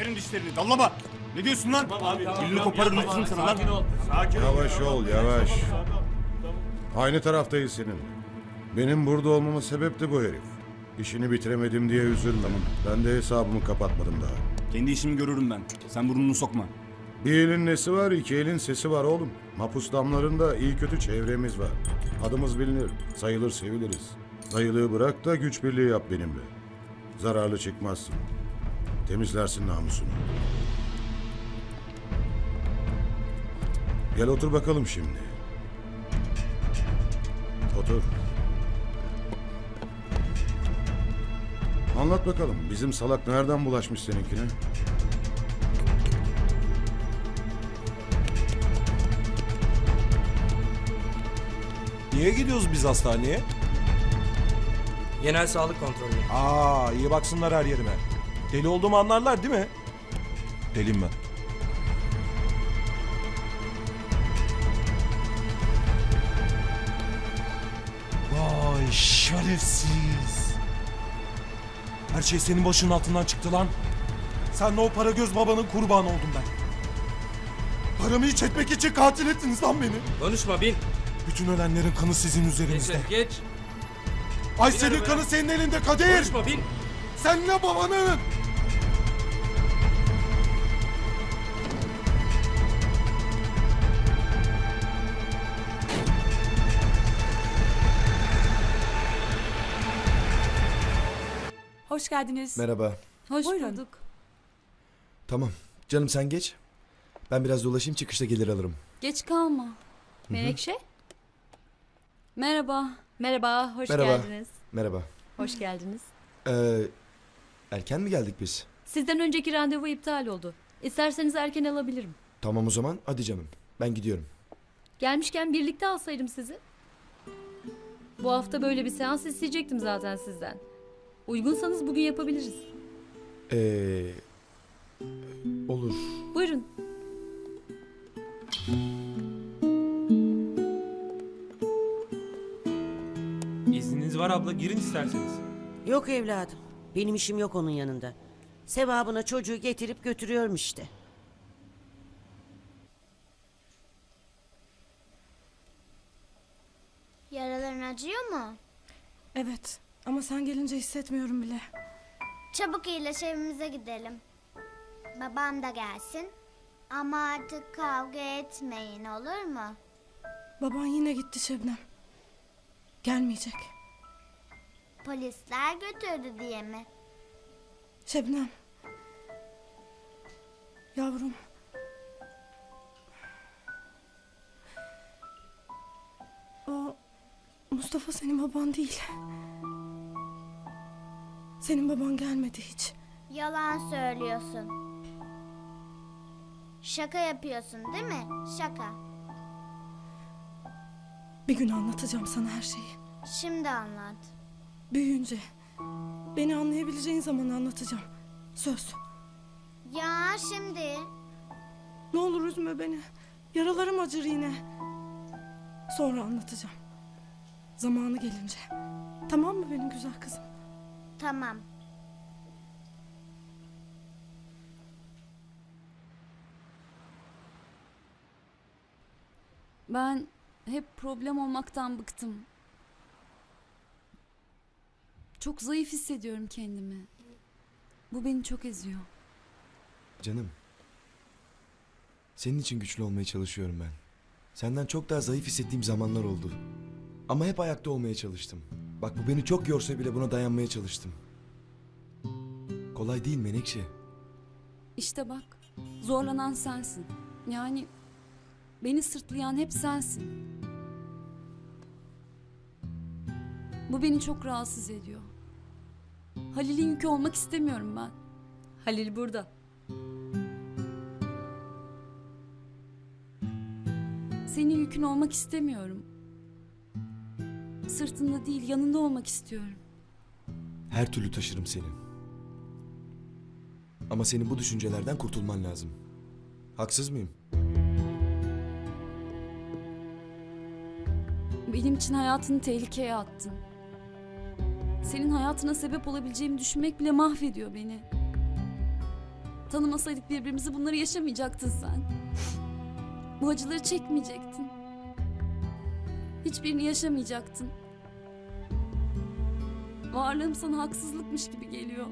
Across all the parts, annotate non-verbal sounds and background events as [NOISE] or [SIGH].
Sikerin dişlerini dallama. Ne diyorsun lan? Tamam abi. Tamam, tamam, koparır mısın sana lan? Sakin ol. Sakin. Yavaş ol, yavaş. Aynı taraftayız senin. Benim burada olmamın sebep de bu herif. İşini bitiremedim diye üzülme. Ben de hesabımı kapatmadım daha. Kendi işimi görürüm ben. Sen burnunu sokma. Bir elin nesi var, iki elin sesi var oğlum. Mapus damlarında iyi kötü çevremiz var. Adımız bilinir, sayılır seviliriz. Dayılığı bırak da güç birliği yap benimle. Zararlı çıkmazsın. Temizlersin namusunu. Gel otur bakalım şimdi. Otur. Anlat bakalım bizim salak nereden bulaşmış seninkine? Niye gidiyoruz biz hastaneye? Genel sağlık kontrolü. Aa iyi baksınlar her yerime. Deli olduğumu anlarlar değil mi? Deliyim ben. Vay şerefsiz. Her şey senin başının altından çıktı lan. Sen o para göz babanın kurbanı oldum ben. Paramı hiç etmek için katil ettiniz lan beni. Konuşma bin. Bütün ölenlerin kanı sizin Geç üzerinizde. geç. Ay Bin senin arabaya. kanı senin elinde Kadir. Konuşma bin. Senle babanın. Hoş geldiniz. Merhaba. Hoş bulduk. Tamam. Canım sen geç. Ben biraz dolaşayım çıkışta gelir alırım. Geç kalma. Menekşe? Merhaba. Merhaba, hoş Merhaba. geldiniz. Merhaba. Hoş geldiniz. Ee, erken mi geldik biz? Sizden önceki randevu iptal oldu. İsterseniz erken alabilirim. Tamam o zaman hadi canım. Ben gidiyorum. Gelmişken birlikte alsaydım sizi. Bu hafta böyle bir seans isteyecektim zaten sizden. Uygunsanız bugün yapabiliriz. Ee, olur. Buyurun. İzniniz var abla girin isterseniz. Yok evladım. Benim işim yok onun yanında. Sevabına çocuğu getirip götürüyorum işte. Yaraların acıyor mu? Evet ama sen gelince hissetmiyorum bile. Çabuk iyileş evimize gidelim. Babam da gelsin. Ama artık kavga etmeyin olur mu? Baban yine gitti Şebnem. Gelmeyecek. Polisler götürdü diye mi? Şebnem. Yavrum. O Mustafa senin baban değil. Senin baban gelmedi hiç. Yalan söylüyorsun. Şaka yapıyorsun değil mi? Şaka. Bir gün anlatacağım sana her şeyi. Şimdi anlat. Büyüyünce. Beni anlayabileceğin zaman anlatacağım. Söz. Ya şimdi. Ne olur üzme beni. Yaralarım acır yine. Sonra anlatacağım. Zamanı gelince. Tamam mı benim güzel kızım? Tamam. Ben hep problem olmaktan bıktım. Çok zayıf hissediyorum kendimi. Bu beni çok eziyor. Canım. Senin için güçlü olmaya çalışıyorum ben. Senden çok daha zayıf hissettiğim zamanlar oldu. Ama hep ayakta olmaya çalıştım. Bak bu beni çok yorsa bile buna dayanmaya çalıştım. Kolay değil Menekşe. İşte bak, zorlanan sensin. Yani beni sırtlayan hep sensin. Bu beni çok rahatsız ediyor. Halil'in yükü olmak istemiyorum ben. Halil burada. Senin yükün olmak istemiyorum. Sırtında değil, yanında olmak istiyorum. Her türlü taşırım seni. Ama senin bu düşüncelerden kurtulman lazım. Haksız mıyım? Benim için hayatını tehlikeye attın. Senin hayatına sebep olabileceğimi düşünmek bile mahvediyor beni. Tanımasaydık birbirimizi bunları yaşamayacaktın sen. Bu acıları çekmeyecektin. Hiçbirini yaşamayacaktın. Varlığım sana haksızlıkmış gibi geliyor.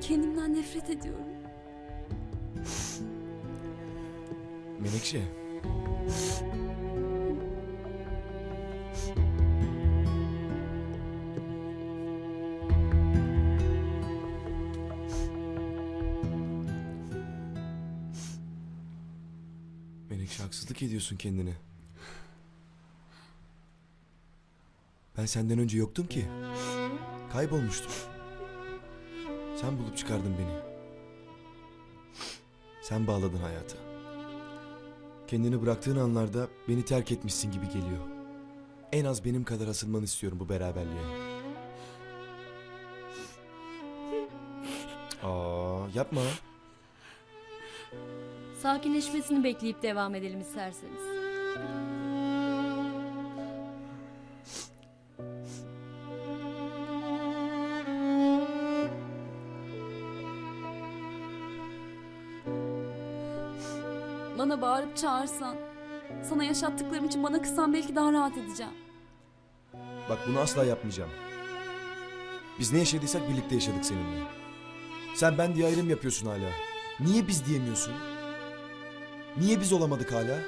Kendimden nefret ediyorum. [LAUGHS] Menekşe. Menekşe haksızlık ediyorsun kendine. Ben senden önce yoktum ki. Kaybolmuştum. Sen bulup çıkardın beni. Sen bağladın hayata. Kendini bıraktığın anlarda beni terk etmişsin gibi geliyor. En az benim kadar asılmanı istiyorum bu beraberliğe. Aa, yapma. Sakinleşmesini bekleyip devam edelim isterseniz. Bağırıp çağırsan, sana yaşattıklarım için bana kızsan belki daha rahat edeceğim. Bak bunu asla yapmayacağım. Biz ne yaşadıysak birlikte yaşadık seninle. Sen ben diye ayrım yapıyorsun hala. Niye biz diyemiyorsun? Niye biz olamadık hala?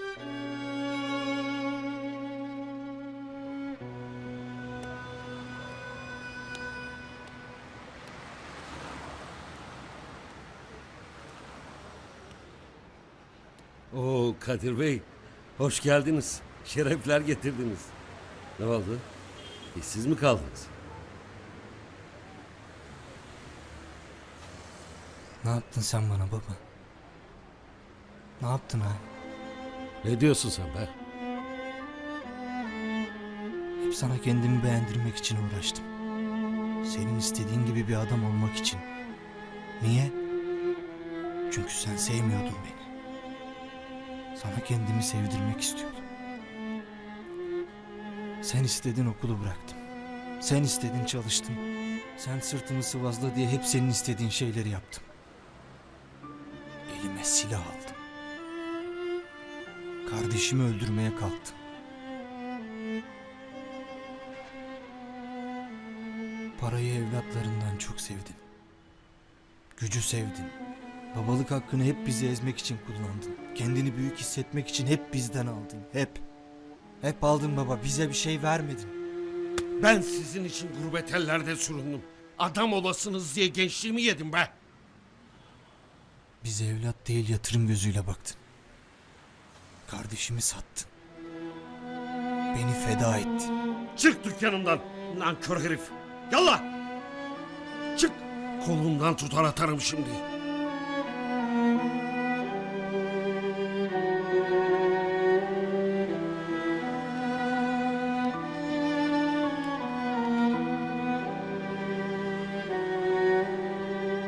Oo Kadir Bey, hoş geldiniz. Şerefler getirdiniz. Ne oldu? İşsiz mi kaldınız? Ne yaptın sen bana baba? Ne yaptın ha? Ne diyorsun sen be? Hep sana kendimi beğendirmek için uğraştım. Senin istediğin gibi bir adam olmak için. Niye? Çünkü sen sevmiyordun beni. Sana kendimi sevdirmek istiyordum. Sen istedin okulu bıraktım. Sen istedin çalıştım. Sen sırtını sıvazla diye hep senin istediğin şeyleri yaptım. Elime silah aldım. Kardeşimi öldürmeye kalktım. Parayı evlatlarından çok sevdin. Gücü sevdin. Babalık hakkını hep bizi ezmek için kullandın. Kendini büyük hissetmek için hep bizden aldın. Hep. Hep aldın baba. Bize bir şey vermedin. Ben sizin için gurbet ellerde süründüm. Adam olasınız diye gençliğimi yedim be. Bize evlat değil yatırım gözüyle baktın. Kardeşimi sattın. Beni feda ettin. Çık dükkanımdan nankör herif. Yallah. Çık. Kolundan tutar atarım şimdi.